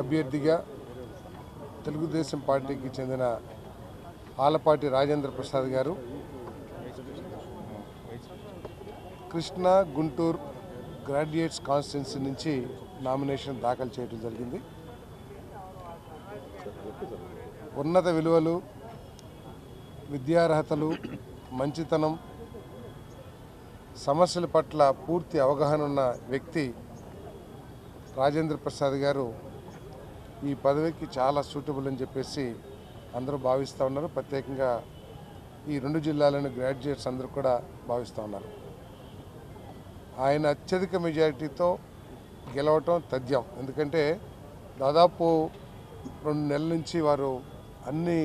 అభ్యర్థిగా తెలుగుదేశం పార్టీకి చెందిన ఆలపాటి రాజేంద్ర ప్రసాద్ గారు కృష్ణా గుంటూరు గ్రాడ్యుయేట్స్ కాన్స్టిట్యున్సీ నుంచి నామినేషన్ దాఖలు చేయడం జరిగింది. ఉన్నత విలువలు విద్యార్హతలు మంచితనం సమస్యల పట్ల పూర్తి అవగాహన ఉన్న వ్యక్తి రాజేంద్ర ప్రసాద్ గారు ఈ పదవికి చాలా సూటబుల్ అని చెప్పేసి అందరూ భావిస్తూ ఉన్నారు. ప్రత్యేకంగా ఈ రెండు జిల్లాలోని గ్రాడ్యుయేట్స్ అందరూ కూడా భావిస్తూ ఉన్నారు. ఆయన అత్యధిక మెజారిటీతో గెలవటం తథ్యం. ఎందుకంటే దాదాపు రెండు నెలల నుంచి వారు అన్ని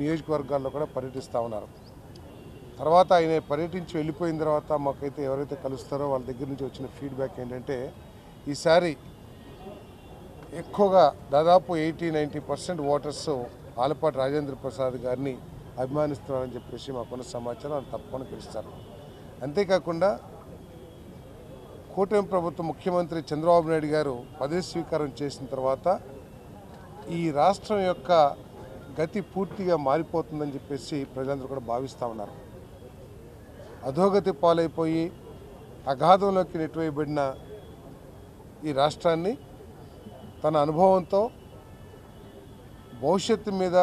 నియోజకవర్గాల్లో కూడా పర్యటిస్తూ ఉన్నారు. తర్వాత ఆయన పర్యటించి వెళ్ళిపోయిన తర్వాత మాకైతే ఎవరైతే కలుస్తారో వాళ్ళ దగ్గర నుంచి వచ్చిన ఫీడ్బ్యాక్ ఏంటంటే ఈసారి ఎక్కువగా దాదాపు eighty ninety percent voters Alapati Rajendra Prasad గారిని అభిమానిస్తున్నారని చెప్పేసి మాకున్న సమాచారం వాళ్ళు తప్పకుండా గెలుస్తారు అంతేకాకుండా కూటమి ప్రభుత్వం ముఖ్యమంత్రి చంద్రబాబు నాయుడు గారు పదవి స్వీకారం చేసిన తర్వాత ఈ రాష్ట్రం యొక్క గతి పూర్తిగా మారిపోతుందని చెప్పేసి ప్రజలందరూ కూడా భావిస్తూ ఉన్నారు. అధోగతి పాలైపోయి అగాధంలోకి నెట్టివేయబడిన ఈ రాష్ట్రాన్ని తన అనుభవంతో భవిష్యత్తు మీద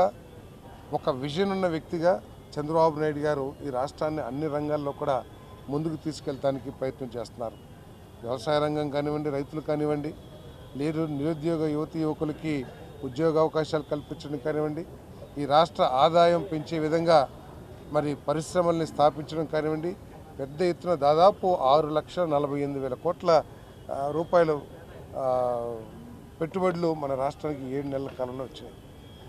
ఒక విజన్ ఉన్న వ్యక్తిగా చంద్రబాబు నాయుడు గారు ఈ రాష్ట్రాన్ని అన్ని రంగాల్లో కూడా ముందుకు తీసుకెళ్ళడానికి ప్రయత్నం చేస్తున్నారు. వ్యవసాయ రంగం కానివ్వండి రైతులు కానివ్వండి లేదు నిరుద్యోగ యువతి యువకులకి ఉద్యోగ అవకాశాలు కల్పించడం కానివ్వండి ఈ రాష్ట్ర ఆదాయం పెంచే విధంగా మరి పరిశ్రమల్ని స్థాపించడం కానివ్వండి పెద్ద ఎత్తున దాదాపు ఆరు లక్షల నలభై ఎనిమిది వేల కోట్ల రూపాయలు పెట్టుబడులు మన రాష్ట్రానికి ఏడు నెలల కాలంలో వచ్చినాయి.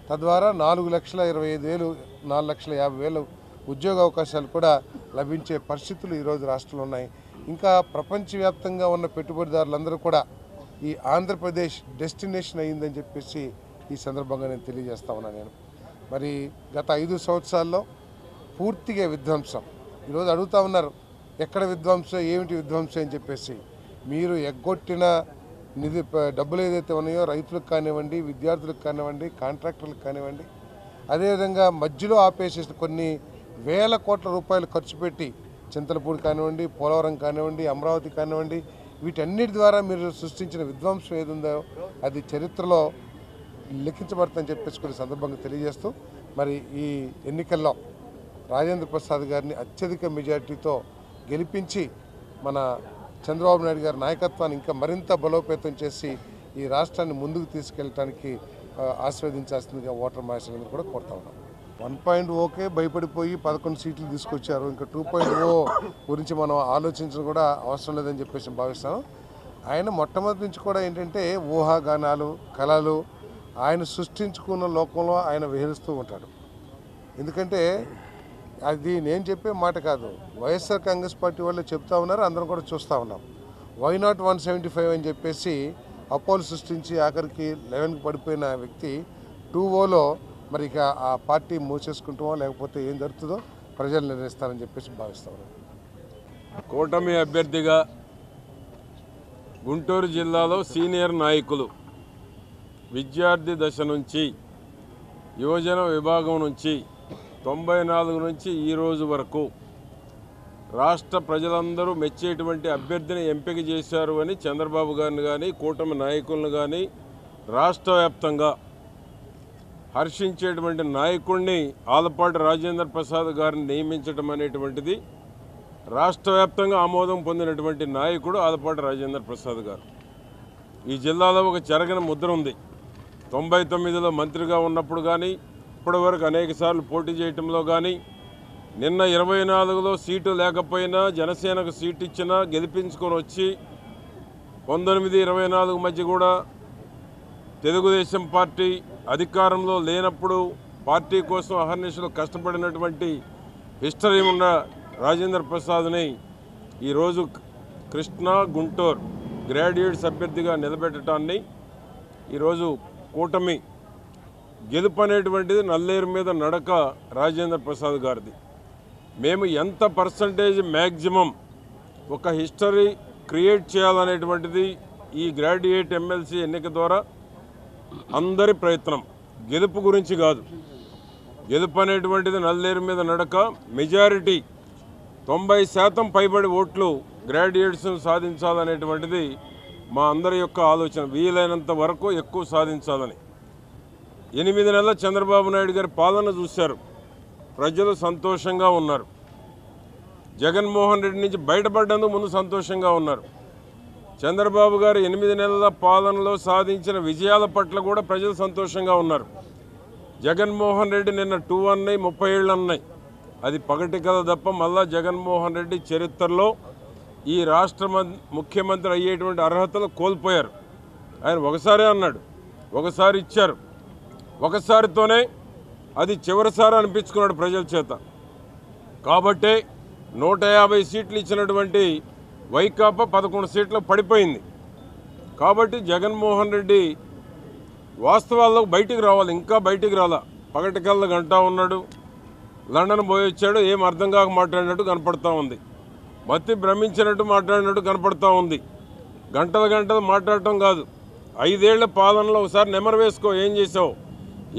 తద్వారా నాలుగు లక్షల ఇరవై ఐదు వేలు నాలుగు లక్షల యాభై వేలు ఉద్యోగ అవకాశాలు కూడా లభించే పరిస్థితులు ఈరోజు రాష్ట్రంలో ఉన్నాయి. ఇంకా ప్రపంచవ్యాప్తంగా ఉన్న పెట్టుబడిదారులందరూ కూడా ఈ ఆంధ్రప్రదేశ్ డెస్టినేషన్ అయ్యిందని చెప్పేసి ఈ సందర్భంగా నేను తెలియజేస్తా ఉన్నాను నేను. మరి గత ఐదు సంవత్సరాల్లో పూర్తిగా విధ్వంసం. ఈరోజు అడుగుతా ఉన్నారు ఎక్కడ విధ్వంసం ఏమిటి విధ్వంసం అని చెప్పేసి. మీరు ఎగ్గొట్టిన నిధి డబ్బులు ఏదైతే ఉన్నాయో రైతులకు కానివ్వండి విద్యార్థులకు కానివ్వండి కాంట్రాక్టర్లకు కానివ్వండి అదేవిధంగా మధ్యలో ఆపేసేసిన కొన్ని వేల కోట్ల రూపాయలు ఖర్చు పెట్టి చింతలపూడి కానివ్వండి పోలవరం కానివ్వండి అమరావతి కానివ్వండి వీటన్నిటి ద్వారా మీరు సృష్టించిన విధ్వంసం ఏది ఉందో అది చరిత్రలో లిఖించబడుతుందని చెప్పేసి కొన్ని సందర్భంగా తెలియజేస్తూ మరి ఈ ఎన్నికల్లో రాజేంద్ర ప్రసాద్ గారిని అత్యధిక మెజార్టీతో గెలిపించి మన చంద్రబాబు నాయుడు గారి నాయకత్వాన్ని ఇంకా మరింత బలోపేతం చేసి ఈ రాష్ట్రాన్ని ముందుకు తీసుకెళ్ళటానికి ఆ, ఆస్వాదించాల్సిందిగా ఓటర్ మహేశ్వరందరూ కూడా కోరుతా ఉన్నాం. వన్ పాయింట్ ఓకే భయపడిపోయి పదకొండు సీట్లు తీసుకొచ్చారు. ఇంకా టూ పాయింట్ ఓ గురించి మనం ఆలోచించడం కూడా అవసరం లేదని చెప్పేసి భావిస్తాం భావిస్తాను. ఆయన మొట్టమొదటి నుంచి కూడా ఏంటంటే ఊహాగానాలు కళలు ఆయన సృష్టించుకున్న లోకంలో ఆయన విహరిస్తూ ఉంటాడు. ఎందుకంటే అది నేను చెప్పే మాట కాదు. వైఎస్ఆర్ కాంగ్రెస్ పార్టీ వాళ్ళు చెప్తా ఉన్నారు అందరం కూడా చూస్తూ ఉన్నాం. Why not one seventy five అని చెప్పేసి అపోలు సృష్టించి ఆఖరికి లెవెన్కి పడిపోయిన వ్యక్తి టూ ఓలో మరి ఇక ఆ పార్టీ మూసేసుకుంటామో లేకపోతే ఏం జరుగుతుందో ప్రజలు నిర్ణయిస్తారని చెప్పేసి భావిస్తా కూటమి అభ్యర్థిగా గుంటూరు జిల్లాలో సీనియర్ నాయకులు విద్యార్థి దశ నుంచి యువజన విభాగం నుంచి తొంభై నాలుగు నుంచి ఈ రోజు వరకు రాష్ట్ర ప్రజలందరూ మెచ్చేటువంటి అభ్యర్థిని ఎంపిక చేశారు అని చంద్రబాబు గారిని కానీ కూటమి నాయకులను కానీ రాష్ట్ర వ్యాప్తంగా హర్షించేటువంటి నాయకుడిని ఆలపాటి రాజేంద్ర ప్రసాద్ గారిని నియమించడం అనేటువంటిది రాష్ట్ర వ్యాప్తంగా ఆమోదం పొందినటువంటి నాయకుడు ఆలపాటి రాజేంద్ర ప్రసాద్ గారు. ఈ జిల్లాలో ఒక చెరగని ముద్ర ఉంది. తొంభై తొమ్మిదిలో మంత్రిగా ఉన్నప్పుడు కానీ ఇప్పటివరకు అనేక సార్లు పోటీ చేయటంలో కానీ నిన్న ఇరవై నాలుగులో సీటు లేకపోయినా జనసేనకు సీటు ఇచ్చినా గెలిపించుకొని వచ్చి పంతొమ్మిది ఇరవై నాలుగు మధ్య కూడా తెలుగుదేశం పార్టీ అధికారంలో లేనప్పుడు పార్టీ కోసం అహర్నిశలు కష్టపడినటువంటి హిస్టరీ ఉన్న రాజేంద్ర ప్రసాద్ని ఈరోజు కృష్ణా గుంటూరు గ్రాడ్యుయేట్స్ అభ్యర్థిగా నిలబెట్టడాన్ని ఈరోజు కూటమి గెలుపు అనేటువంటిది నల్లేరు మీద నడక రాజేంద్ర ప్రసాద్ గారిది. మేము ఎంత పర్సంటేజ్ మ్యాక్సిమం ఒక హిస్టరీ క్రియేట్ చేయాలనేటువంటిది ఈ గ్రాడ్యుయేట్ ఎమ్మెల్సీ ఎన్నిక ద్వారా అందరి ప్రయత్నం. గెలుపు గురించి కాదు. గెలుపు అనేటువంటిది నల్లేరు మీద నడక మెజారిటీ తొంభై శాతం పైబడి ఓట్లు గ్రాడ్యుయేట్స్ను సాధించాలనేటువంటిది మా అందరి యొక్క ఆలోచన. వీలైనంత వరకు ఎక్కువ సాధించాలని. ఎనిమిది నెలల చంద్రబాబు నాయుడు గారి పాలన చూశారు. ప్రజలు సంతోషంగా ఉన్నారు. జగన్మోహన్ రెడ్డి నుంచి బయటపడ్డందుకు ముందు సంతోషంగా ఉన్నారు. చంద్రబాబు గారు ఎనిమిది నెలల పాలనలో సాధించిన విజయాల పట్ల కూడా ప్రజలు సంతోషంగా ఉన్నారు. జగన్మోహన్ రెడ్డి నిన్న టూ అన్నాయి ముప్పై ఏళ్ళు అన్నాయి అది పగటి కథ తప్ప మళ్ళా జగన్మోహన్ రెడ్డి చరిత్రలో ఈ రాష్ట్ర మం- ముఖ్యమంత్రి అయ్యేటువంటి అర్హతలు కోల్పోయారు. ఆయన ఒకసారి అన్నాడు. ఒకసారి ఇచ్చారు. ఒకసారితోనే అది చివరిసారి అనిపించుకున్నాడు ప్రజల చేత. కాబట్టే నూట యాభై సీట్లు ఇచ్చినటువంటి వైకాపా పదకొండు సీట్లు పడిపోయింది. కాబట్టి జగన్మోహన్ రెడ్డి వాస్తవాల్లో బయటికి రావాలి ఇంకా బయటికి రాలా. పగటికల్లా గంటా ఉన్నాడు లండన్ పోయి వచ్చాడు ఏం అర్థం కాక మాట్లాడినట్టు కనపడతా ఉంది. మత్తి భ్రమించినట్టు మాట్లాడినట్టు కనపడతా ఉంది. గంటలు గంటలు మాట్లాడటం కాదు ఐదేళ్ళ పాలనలో ఒకసారి నెమరు వేసుకో ఏం చేసావు?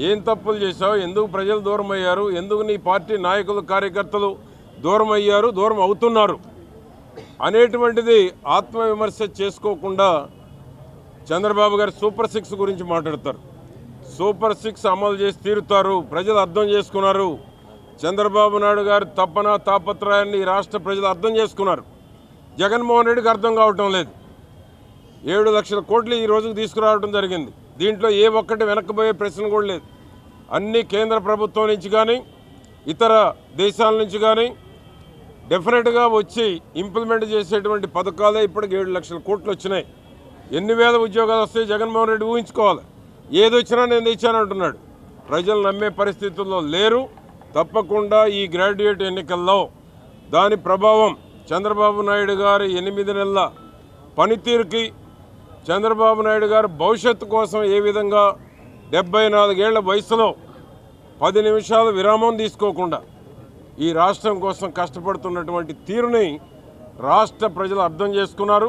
ఏం తప్పులు చేశావు? ఎందుకు ప్రజలు దూరం అయ్యారు ఎందుకు నీ పార్టీ నాయకులు కార్యకర్తలు దూరం అయ్యారు దూరం అవుతున్నారు? అనేటువంటిది ఆత్మవిమర్శ చేసుకోకుండా చంద్రబాబు గారు సూపర్ సిక్స్ గురించి మాట్లాడతారు. సూపర్ సిక్స్ అమలు చేసి తీరుతారు. ప్రజలు అర్థం చేసుకున్నారు. చంద్రబాబు నాయుడు గారి తపన తాపత్రయాన్ని రాష్ట్ర ప్రజలు అర్థం చేసుకున్నారు. జగన్మోహన్ రెడ్డికి అర్థం కావటం లేదు. ఏడు లక్షల కోట్లు ఈ రోజుకు తీసుకురావడం జరిగింది. దీంట్లో ఏ ఒక్కటి వెనక్కిపోయే ప్రశ్న కూడా లేదు. అన్ని కేంద్ర ప్రభుత్వం నుంచి కానీ ఇతర దేశాల నుంచి కానీ డెఫినెట్గా వచ్చి ఇంప్లిమెంట్ చేసేటువంటి పథకాలే ఇప్పటికి ఏడు లక్షల కోట్లు వచ్చినాయి. ఎన్ని వేల ఉద్యోగాలు వస్తాయి జగన్మోహన్ రెడ్డి ఊహించుకోవాలి. ఏది వచ్చినా నేను తెచ్చాను అంటున్నాడు. ప్రజలు నమ్మే పరిస్థితుల్లో లేరు. తప్పకుండా ఈ గ్రాడ్యుయేట్ ఎన్నికల్లో దాని ప్రభావం చంద్రబాబు నాయుడు గారి ఎనిమిది నెలల పనితీరుకి చంద్రబాబు నాయుడు గారు భవిష్యత్తు కోసం ఏ విధంగా డెబ్బై నాలుగేళ్ళ వయసులో పది నిమిషాలు విరామం తీసుకోకుండా ఈ రాష్ట్రం కోసం కష్టపడుతున్నటువంటి తీరుని రాష్ట్ర ప్రజలు అర్థం చేసుకున్నారు.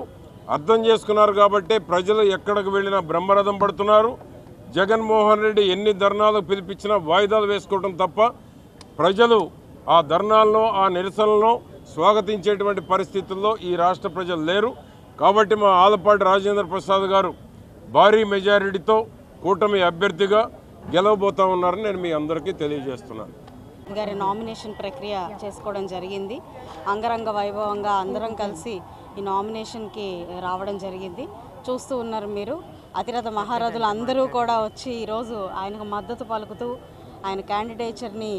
అర్థం చేసుకున్నారు కాబట్టే ప్రజలు ఎక్కడికి వెళ్ళినా బ్రహ్మరథం పడుతున్నారు. జగన్మోహన్ రెడ్డి ఎన్ని ధర్నాలకు పిలిపించినా వాయిదాలు వేసుకోవడం తప్ప ప్రజలు ఆ ధర్నాలను ఆ నిరసనలను స్వాగతించేటువంటి పరిస్థితుల్లో ఈ రాష్ట్ర ప్రజలు లేరు. కాబట్టి మా ఆలపాటి రాజేంద్ర ప్రసాద్ గారు భారీ మెజారిటీతో కూటమి అభ్యర్థిగా గెలవబోతా ఉన్నారని నేను మీ అందరికీ తెలియజేస్తున్నాను. గారి నామినేషన్ ప్రక్రియ చేసుకోవడం జరిగింది. అంగరంగ వైభవంగా అందరం కలిసి ఈ నామినేషన్కి రావడం జరిగింది. చూస్తూ ఉన్నారు మీరు. అతిరథ మహారథులు అందరూ కూడా వచ్చి ఈరోజు ఆయనకు మద్దతు పలుకుతూ ఆయన క్యాండిడేచర్ని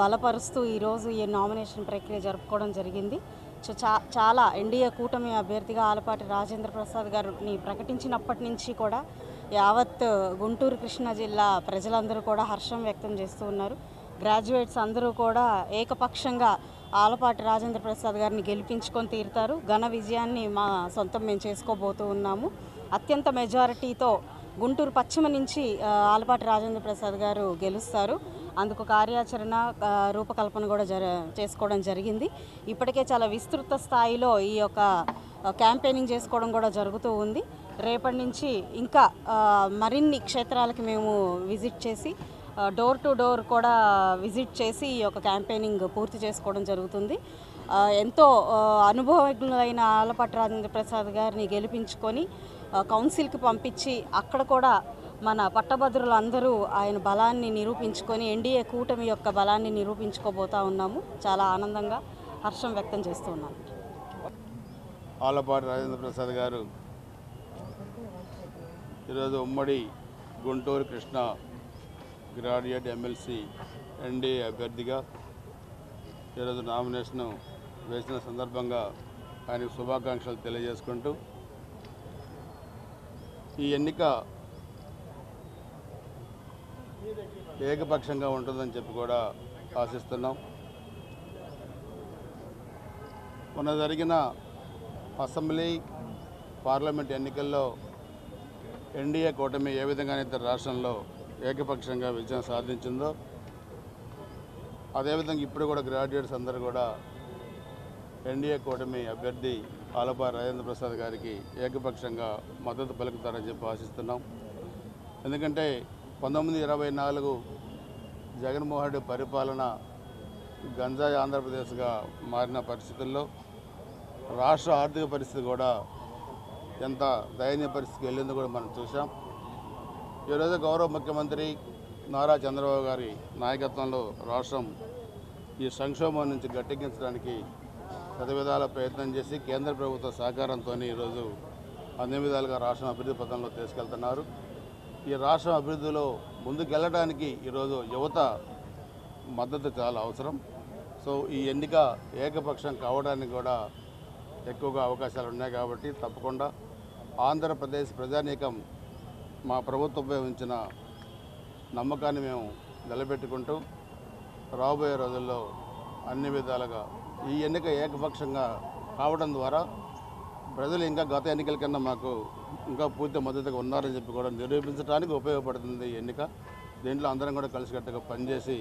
బలపరుస్తూ ఈరోజు ఈ నామినేషన్ ప్రక్రియ జరుపుకోవడం జరిగింది. చాలా ఎన్డీఏ కూటమి అభ్యర్థిగా ఆలపాటి రాజేంద్ర ప్రసాద్ గారిని ప్రకటించినప్పటి నుంచి కూడా యావత్ గుంటూరు కృష్ణా జిల్లా ప్రజలందరూ కూడా హర్షం వ్యక్తం చేస్తూ ఉన్నారు. గ్రాడ్యుయేట్స్ అందరూ కూడా ఏకపక్షంగా ఆలపాటి రాజేంద్ర ప్రసాద్ గారిని గెలిపించుకొని తీరుతారు. ఘన విజయాన్ని మా సొంతం మేము చేసుకోబోతూ ఉన్నాము. అత్యంత మెజారిటీతో గుంటూరు పశ్చిమ నుంచి ఆలపాటి రాజేంద్ర ప్రసాద్ గారు గెలుస్తారు. అందుకు కార్యాచరణ రూపకల్పన కూడా జర చేసుకోవడం జరిగింది. ఇప్పటికే చాలా విస్తృత స్థాయిలో ఈ యొక్క క్యాంపెయినింగ్ చేసుకోవడం కూడా జరుగుతూ ఉంది. రేపటి నుంచి ఇంకా మరిన్ని క్షేత్రాలకి మేము విజిట్ చేసి డోర్ టు డోర్ కూడా విజిట్ చేసి ఈ యొక్క క్యాంపెయినింగ్ పూర్తి చేసుకోవడం జరుగుతుంది. ఎంతో అనుభవజ్ఞులైన ఆలపట్ రాజేంద్ర ప్రసాద్ గారిని గెలిపించుకొని కౌన్సిల్కి పంపించి అక్కడ కూడా మన పట్టభద్రులు అందరూ ఆయన బలాన్ని నిరూపించుకొని ఎన్డీఏ కూటమి యొక్క బలాన్ని నిరూపించుకోబోతా ఉన్నాము. చాలా ఆనందంగా హర్షం వ్యక్తం చేస్తూ ఉన్నాం. ఆలపాటి రాజేంద్ర ప్రసాద్ గారు ఈరోజు ఉమ్మడి Guntur Krishna graduate MLC NDA అభ్యర్థిగా ఈరోజు నామినేషన్ వేసిన సందర్భంగా ఆయనకు శుభాకాంక్షలు తెలియజేసుకుంటూ ఈ ఎన్నిక ఏకపక్షంగా ఉంటుందని చెప్పి కూడా ఆశిస్తున్నాం. మొన్న జరిగిన అసెంబ్లీ పార్లమెంట్ ఎన్నికల్లో ఎన్డీఏ కూటమి ఏ విధంగానైతే రాష్ట్రంలో ఏకపక్షంగా విజయం సాధించిందో అదేవిధంగా ఇప్పుడు కూడా గ్రాడ్యుయేట్స్ అందరూ కూడా ఎన్డీఏ కూటమి అభ్యర్థి ఆలపాటి రాజేంద్ర ప్రసాద్ గారికి ఏకపక్షంగా మద్దతు పలుకుతారని చెప్పి ఆశిస్తున్నాం. ఎందుకంటే పంతొమ్మిది ఇరవై నాలుగు జగన్మోహన్ రెడ్డి పరిపాలన గంజాయి ఆంధ్రప్రదేశ్గా మారిన పరిస్థితుల్లో రాష్ట్ర ఆర్థిక పరిస్థితి కూడా ఎంత దయనీయ పరిస్థితికి వెళ్ళిందో కూడా మనం చూసాం ఈరోజు గౌరవ ముఖ్యమంత్రి నారా చంద్రబాబు గారి నాయకత్వంలో రాష్ట్రం ఈ సంక్షోభం నుంచి గట్టెక్కించడానికి శత విధాల ప్రయత్నం చేసి కేంద్ర ప్రభుత్వ సహకారంతో ఈరోజు అన్ని విధాలుగా రాష్ట్రం అభివృద్ధి పథంలో తీసుకెళ్తున్నారు. ఈ రాష్ట్రం అభివృద్ధిలో ముందుకెళ్ళడానికి ఈరోజు యువత మద్దతు చాలా అవసరం. సో ఈ ఎన్నిక ఏకపక్షం కావడానికి కూడా ఎక్కువగా అవకాశాలు ఉన్నాయి కాబట్టి తప్పకుండా ఆంధ్రప్రదేశ్ ప్రజానీకం మా ప్రభుత్వంపై ఉంచిన నమ్మకాన్ని మేము నిలబెట్టుకుంటూ రాబోయే రోజుల్లో అన్ని విధాలుగా ఈ ఎన్నిక ఏకపక్షంగా కావడం ద్వారా ప్రజలు ఇంకా గత ఎన్నికల కన్నా మాకు ఇంకా పూర్తి మద్దతుగా ఉన్నారని చెప్పి కూడా నిరూపించడానికి ఉపయోగపడుతుంది ఈ ఎన్నిక. దీంట్లో అందరం కూడా కలిసికట్టుగా పనిచేసి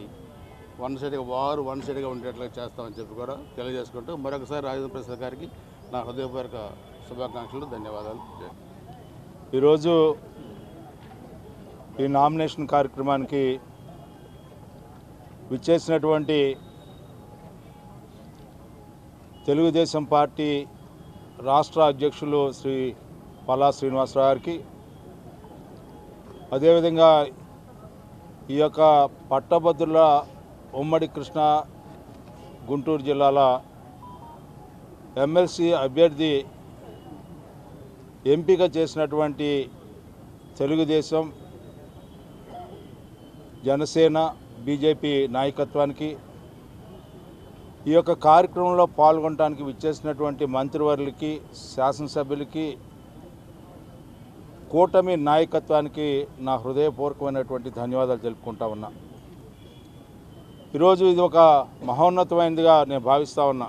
వన్ సైడ్గా వారు వన్ సైడ్గా ఉండేట్లుగా చేస్తామని చెప్పి కూడా తెలియజేసుకుంటూ మరొకసారి రాజేంద్ర ప్రసాద్ గారికి నా హృదయపూర్వక శుభాకాంక్షలు ధన్యవాదాలు. ఈరోజు ఈ నామినేషన్ కార్యక్రమానికి విచ్చేసినటువంటి తెలుగుదేశం పార్టీ రాష్ట్ర అధ్యక్షులు శ్రీ పల్లా శ్రీనివాసరావు గారికి అదేవిధంగా ఈ యొక్క పట్టభద్రుల ఉమ్మడి కృష్ణ గుంటూరు జిల్లాల ఎమ్మెల్సీ అభ్యర్థి ఎంపిక చేసినటువంటి తెలుగుదేశం జనసేన బీజేపీ నాయకత్వానికి ఈ యొక్క కార్యక్రమంలో పాల్గొనడానికి విచ్చేసినటువంటి మంత్రివర్యులకి శాసనసభ్యులకి కూటమి నాయకత్వానికి నా హృదయపూర్వకమైనటువంటి ధన్యవాదాలు తెలుపుకుంటా ఉన్నా. ఈరోజు ఇది ఒక మహోన్నతమైనదిగా నేను భావిస్తూ ఉన్నా.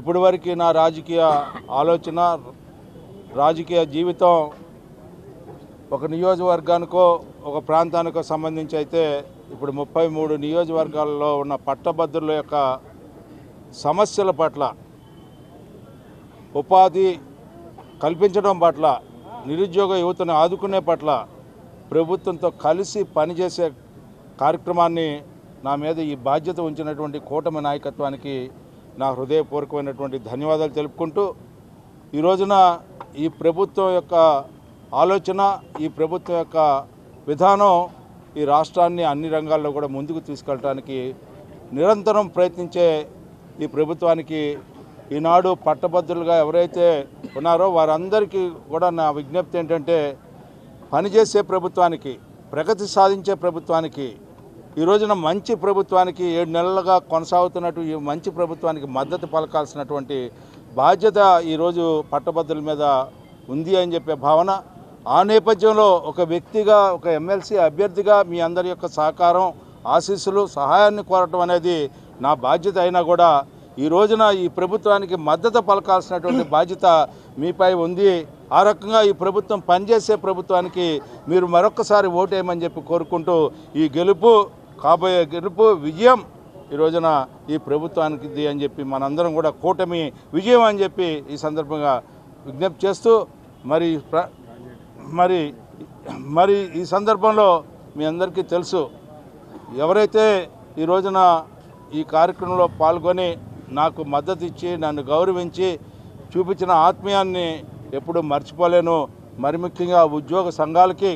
ఇప్పటివరకు నా రాజకీయ ఆలోచన రాజకీయ జీవితం ఒక నియోజకవర్గానికో ఒక ప్రాంతానికో సంబంధించి అయితే ఇప్పుడు ముప్పై మూడు నియోజకవర్గాల్లో ఉన్న పట్టభద్రుల యొక్క సమస్యల పట్ల ఉపాధి కల్పించడం పట్ల నిరుద్యోగ యువతను ఆదుకునే పట్ల ప్రభుత్వంతో కలిసి పనిచేసే కార్యక్రమాన్ని నా మీద ఈ బాధ్యత ఉంచినటువంటి కూటమి నాయకత్వానికి నా హృదయపూర్వకమైనటువంటి ధన్యవాదాలు తెలుపుకుంటూ ఈ రోజున ఈ ప్రభుత్వం యొక్క ఆలోచన ఈ ప్రభుత్వం యొక్క విధానం ఈ రాష్ట్రాన్ని అన్ని రంగాల్లో కూడా ముందుకు తీసుకెళ్ళడానికి నిరంతరం ప్రయత్నించే ఈ ప్రభుత్వానికి ఈనాడు పట్టభద్రులుగా ఎవరైతే ఉన్నారో వారందరికీ కూడా నా విజ్ఞప్తి ఏంటంటే పనిచేసే ప్రభుత్వానికి ప్రగతి సాధించే ప్రభుత్వానికి ఈ రోజున మంచి ప్రభుత్వానికి ఏడు నెలలుగా కొనసాగుతున్నట్టు ఈ మంచి ప్రభుత్వానికి మద్దతు పలకాల్సినటువంటి బాధ్యత ఈరోజు పట్టభద్రుల మీద ఉంది అని చెప్పే భావన. ఆ నేపథ్యంలో ఒక వ్యక్తిగా ఒక ఎమ్మెల్సీ అభ్యర్థిగా మీ అందరి యొక్క సహకారం ఆశీస్సులు సహాయాన్ని కోరటం అనేది నా బాధ్యత అయినా కూడా ఈ రోజున ఈ ప్రభుత్వానికి మద్దతు పలకాల్సినటువంటి బాధ్యత మీపై ఉంది. ఆ రకంగా ఈ ప్రభుత్వం పనిచేసే ప్రభుత్వానికి మీరు మరొకసారి ఓటేయమని చెప్పి కోరుకుంటూ ఈ గెలుపు కాబోయే గెలుపు విజయం ఈ రోజున ఈ ప్రభుత్వానికి ఇది అని చెప్పి మనందరం కూడా కూటమి విజయం అని చెప్పి ఈ సందర్భంగా విజ్ఞప్తి చేస్తూ మరి ప్ర మరి మరి ఈ సందర్భంలో మీ అందరికీ తెలుసు ఎవరైతే ఈ రోజున ఈ కార్యక్రమంలో పాల్గొని నాకు మద్దతు ఇచ్చి నన్ను గౌరవించి చూపించిన ఆత్మీయాన్ని ఎప్పుడూ మర్చిపోలేను. మరి ముఖ్యంగా ఉద్యోగ సంఘాలకి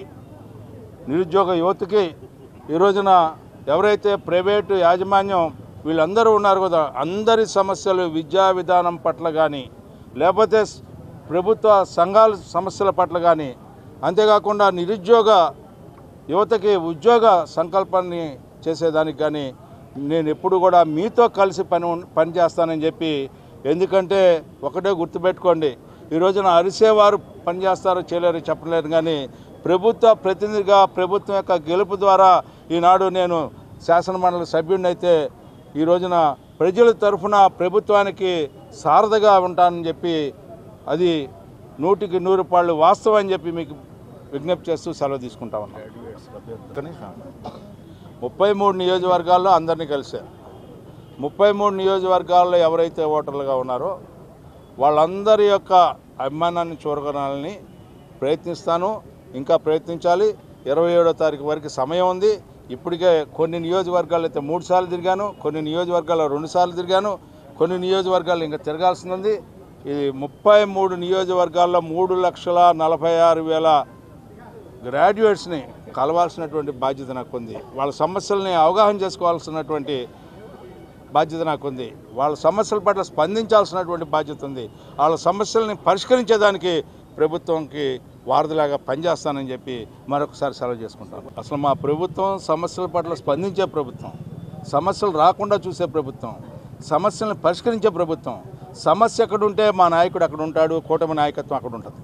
నిరుద్యోగ యువతకి ఈ రోజున ఎవరైతే ప్రైవేటు యాజమాన్యం వీళ్ళందరూ ఉన్నారు కదా అందరి సమస్యలు విద్యా విధానం పట్ల కానీ లేకపోతే ప్రభుత్వ సంఘాల సమస్యల పట్ల కానీ అంతేకాకుండా నిరుద్యోగ యువతకి ఉద్యోగ సంకల్పాన్ని చేసేదానికి కానీ నేను ఎప్పుడు కూడా మీతో కలిసి పని పనిచేస్తానని పని చేస్తానని చెప్పి ఎందుకంటే ఒకటే గుర్తుపెట్టుకోండి ఈ రోజున అరిసేవారు పనిచేస్తారో చేయలేరు చెప్పలేరు కానీ ప్రభుత్వ ప్రతినిధిగా ప్రభుత్వం యొక్క గెలుపు ద్వారా ఈనాడు నేను శాసనమండలి సభ్యుడినైతే ఈ రోజున ప్రజల తరఫున ప్రభుత్వానికి సారథగా ఉంటానని చెప్పి అది నూటికి నూరు రూపాయలు వాస్తవం అని చెప్పి మీకు విజ్ఞప్తి చేస్తూ సెలవు తీసుకుంటా ఉన్నాను. ముప్పై మూడు నియోజకవర్గాల్లో అందరినీ కలిశారు. ముప్పై మూడు నియోజకవర్గాల్లో ఎవరైతే ఓటర్లుగా ఉన్నారో వాళ్ళందరి యొక్క అభిమానాన్ని చూరగొనాలని ప్రయత్నిస్తాను. ఇంకా ప్రయత్నించాలి. ఇరవై ఏడో తారీఖు వరకు సమయం ఉంది. ఇప్పటికే కొన్ని నియోజకవర్గాలు అయితే మూడు సార్లు తిరిగాను. కొన్ని నియోజకవర్గాల్లో రెండు సార్లు తిరిగాను. కొన్ని నియోజకవర్గాలు ఇంకా తిరగాల్సింది ఇది ముప్పై మూడు నియోజకవర్గాల్లో మూడు లక్షల నలభై ఆరు వేల గ్రాడ్యుయేట్స్ని కలవాల్సినటువంటి బాధ్యత నాకుంది. వాళ్ళ సమస్యల్ని అవగాహన చేసుకోవాల్సినటువంటి బాధ్యత నాకుంది. వాళ్ళ సమస్యల పట్ల స్పందించాల్సినటువంటి బాధ్యత ఉంది. వాళ్ళ సమస్యల్ని పరిష్కరించేదానికి ప్రభుత్వంకి వారధిలాగా పనిచేస్తానని చెప్పి మరొకసారి సెలవు చేసుకుంటాను. అసలు మా ప్రభుత్వం సమస్యల పట్ల స్పందించే ప్రభుత్వం సమస్యలు రాకుండా చూసే ప్రభుత్వం సమస్యలను పరిష్కరించే ప్రభుత్వం సమస్య ఎక్కడుంటే మా నాయకుడు అక్కడ ఉంటాడు కూటమి నాయకత్వం అక్కడ ఉంటుంది.